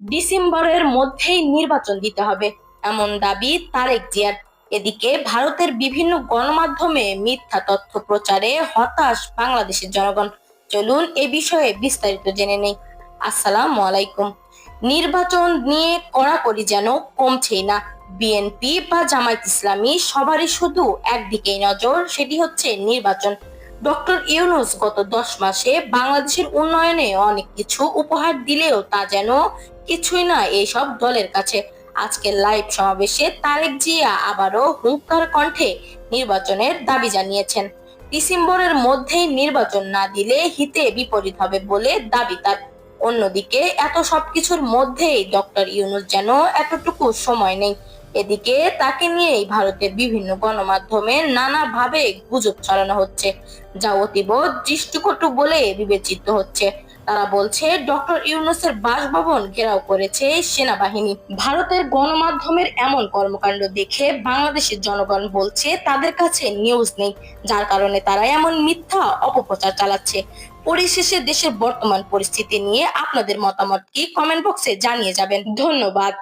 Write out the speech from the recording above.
ডিসেম্বরের মধ্যেই নির্বাচন দিতে হবে, এমন দাবি তারেক জিয়ার। এদিকে ভারতের বিভিন্ন গণমাধ্যমে মিথ্যা তথ্য প্রচারে হতাশ বাংলাদেশের জনগণ। চলুন এ বিষয়ে বিস্তারিত জেনে নেই। আসসালামু আলাইকুম। নির্বাচন নিয়ে কড়াকড়ি যেন কমছেই না। বিএনপি বা জামায়াত ইসলামী সবারই শুধু একদিকেই নজর, সেটি হচ্ছে নির্বাচন। ডক্টর ইউনুস গত দশ মাসে বাংলাদেশের উন্নয়নে অনেক কিছু উপহার দিলেও তা যেন কিছুই না এইসব দলের কাছে। আজকের লাইভ সমাবেশে তারেক জিয়া আবারও হুঙ্কার কণ্ঠে নির্বাচনের দাবি জানিয়েছেন। ডিসেম্বরের মধ্যেই নির্বাচন না দিলে হিতে বিপরীত হবে বলে দাবি তার। অন্যদিকে এত সবকিছুর মধ্যেই ডক্টর ইউনুস যেন এতটুকু সময় নেই। এদিকে তাকে নিয়েই ভারতের বিভিন্ন গণমাধ্যমে নানাভাবে গুজব ছড়ানো হচ্ছে। যা অতীব দৃষ্টিকটু বলে বিবেচিত হচ্ছে। তারা বলছে, ডক্টর ইউনুসের বাসভবন ঘেরাও করেছে সেনাবাহিনী। ভারতের গণমাধ্যমের এমন কর্মকাণ্ড দেখে বাংলাদেশের জনগণ বলছে, তাদের কাছে নিউজ নেই, যার কারণে তারা এমন মিথ্যা অপপ্রচার চালাচ্ছে। পরিশেষে দেশের বর্তমান পরিস্থিতি নিয়ে আপনাদের মতামত কি? কমেন্ট বক্সে জানিয়ে যাবেন। ধন্যবাদ।